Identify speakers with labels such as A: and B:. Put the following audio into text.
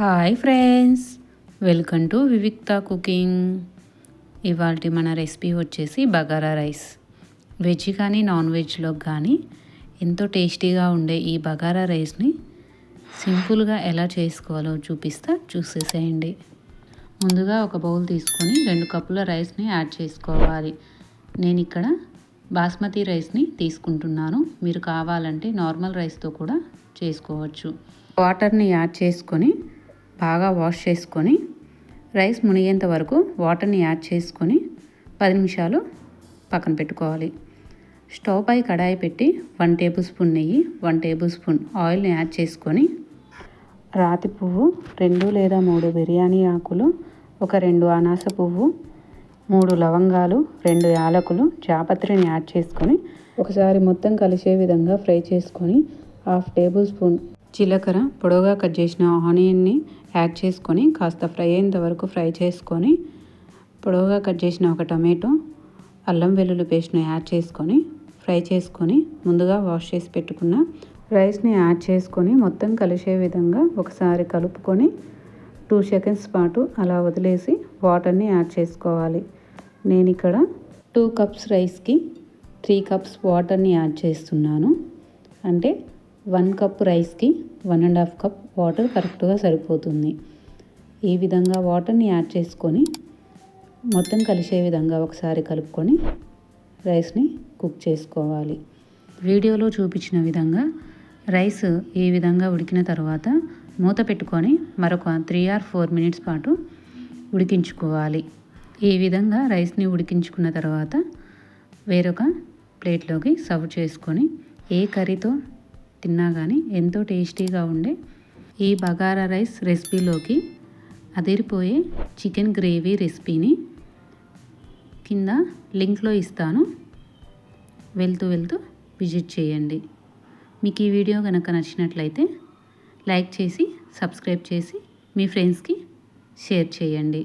A: Hi friends welcome to Vivikta cooking ఇవాళ మన recipe వచ్చేసి బగారా రైస్. వెజ్ కానీ నాన్ వెజ్లో కానీ ఎంతో టేస్టీగా ఉండే ఈ బగారా రైస్ని సింపుల్గా ఎలా చేసుకోవాలో చూపిస్తా చూసేసేయండి. ముందుగా ఒక బౌల్ తీసుకొని రెండు కప్పుల రైస్ని యాడ్ చేసుకోవాలి. నేను ఇక్కడ బాస్మతి రైస్ని తీసుకుంటున్నాను. మీరు కావాలంటే నార్మల్ రైస్తో కూడా చేసుకోవచ్చు. వాటర్ని యాడ్ చేసుకొని బాగా వాష్ చేసుకొని రైస్ మునిగేంత వరకు వాటర్ని యాడ్ చేసుకొని పది నిమిషాలు పక్కన పెట్టుకోవాలి. స్టవ్ పై కడాయి పెట్టి వన్ టేబుల్ స్పూన్ నెయ్యి వన్ టేబుల్ స్పూన్ ఆయిల్ని యాడ్ చేసుకొని రాతి పువ్వు రెండు లేదా మూడు బిర్యానీ ఆకులు ఒక రెండు అనాస పువ్వు మూడు లవంగాలు రెండు యాలకులు జాపత్రిని యాడ్ చేసుకొని ఒకసారి మొత్తం కలిసే విధంగా ఫ్రై చేసుకొని హాఫ్ టేబుల్ స్పూన్ జీలకర్ర పొడవుగా కట్ చేసిన ఆనియన్ని యాడ్ చేసుకొని కాస్త ఫ్రై అయ్యేంత వరకు ఫ్రై చేసుకొని పొడవుగా కట్ చేసిన ఒక టమాటో అల్లం వెల్లుల్లి పేస్ట్ని యాడ్ చేసుకొని ఫ్రై చేసుకొని ముందుగా వాష్ చేసి పెట్టుకున్న రైస్ని యాడ్ చేసుకొని మొత్తం కలిసే విధంగా ఒకసారి కలుపుకొని టూ సెకండ్స్ పాటు అలా వదిలేసి వాటర్ని యాడ్ చేసుకోవాలి. నేను ఇక్కడ టూ కప్స్ రైస్కి త్రీ కప్స్ వాటర్ని యాడ్ చేస్తున్నాను. అంటే వన్ కప్ రైస్కి one and half cup water కరెక్ట్గా సరిపోతుంది. ఈ విధంగా వాటర్ని యాడ్ చేసుకొని మొత్తం కలిసే విధంగా ఒకసారి కలుపుకొని రైస్ని కుక్ చేసుకోవాలి. వీడియోలో చూపించిన విధంగా రైస్ ఈ విధంగా ఉడికిన తర్వాత మూత పెట్టుకొని మరొక త్రీ ఆర్ ఫోర్ మినిట్స్ పాటు ఉడికించుకోవాలి. ఈ విధంగా రైస్ని ఉడికించుకున్న తర్వాత వేరొక ప్లేట్లోకి సర్వ్ చేసుకొని ఏ కర్రీతో తిన్నా కానీ ఎంతో టేస్టీగా ఉండే ఈ బగారా రైస్ రెసిపీలోకి అదిరిపోయే చికెన్ గ్రేవీ రెసిపీని కింద లింక్లో ఇస్తాను. వెళ్తూ వెళ్తూ విజిట్ చేయండి. మీకు ఈ వీడియో కనుక నచ్చినట్లయితే లైక్ చేసి సబ్స్క్రైబ్ చేసి మీ ఫ్రెండ్స్కి షేర్ చేయండి.